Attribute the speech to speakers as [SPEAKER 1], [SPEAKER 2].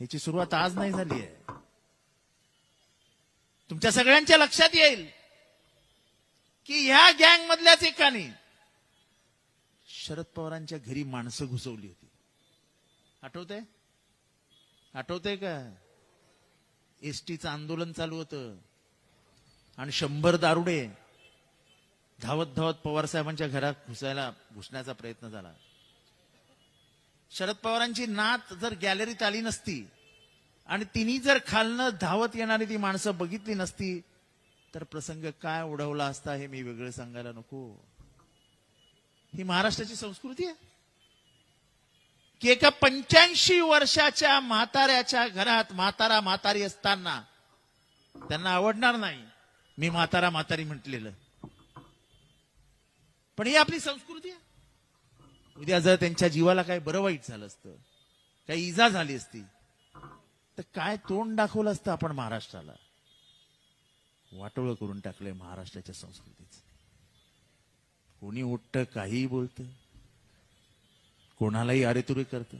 [SPEAKER 1] याची सुरुवात आज नाही झाली आहे. तुमच्या सगळ्यांच्या लक्षात येईल की ह्या गँग मधल्याच एकाने शरद पवारांच्या घरी माणसं घुसवली होती. आठवतंय? आठवते का? एसटीचं आंदोलन चालू होतं. आणि शंभर दारुडे धावत धावत पवार साहेबांच्या घरात घुसायला घुसण्याचा प्रयत्न झाला. शरद पवारांची नात जर गॅलरीत आली नसती आणि तिने जर खालनं धावत येणारी ती माणसं बघितली नसती तर प्रसंग काय उडवला असता हे मी वेगळं सांगायला नको. ही महाराष्ट्राची संस्कृती आहे. की एका पंच्याऐंशी वर्षाच्या म्हाताऱ्याच्या घरात म्हातारा म्हातारी असताना त्यांना आवडणार नाही. मी म्हातारा म्हातारी म्हटलेलं. पण ही आपली संस्कृती आहे. उद्या जर त्यांच्या जीवाला काय बरं वाईट झालं असतं काही इजा झाली असती तर काय तोंड दाखवलं असतं आपण महाराष्ट्राला? वाटोळं करून टाकलंय महाराष्ट्राच्या संस्कृतीच. कोणी उठतं काहीही बोलतं कोणालाही अरेतुरे करतं.